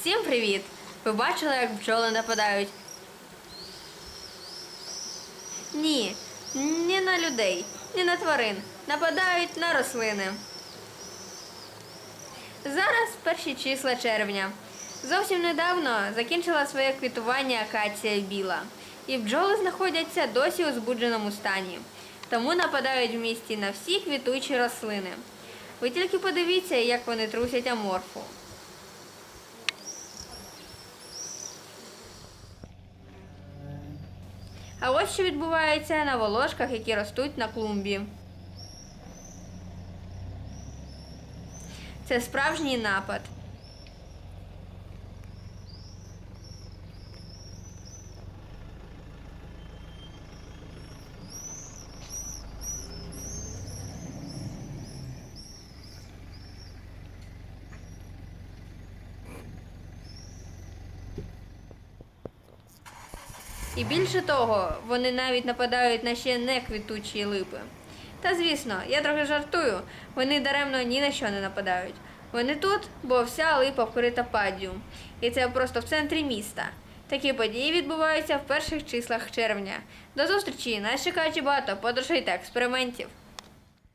Всім привіт! Ви бачили, як бджоли нападають? Ні, ні на людей, ні на тварин. Нападають на рослини. Зараз перші числа червня. Зовсім недавно закінчила своє квітування акація біла, і бджоли знаходяться досі у збудженому стані, тому нападають в місті на всі квітучі рослини. Ви тільки подивіться, як вони трусять аморфу. А ось що відбувається на волошках, які ростуть на клумбі. Це справжній напад. І більше того, вони навіть нападають на ще не квітучі липи. Та звісно, я трохи жартую, вони даремно ні на що не нападають. Вони тут, бо вся липа вкрита паддю. І це просто в центрі міста. Такі події відбуваються в перших числах червня. До зустрічі! Нас чекає багато подорожей та експериментів.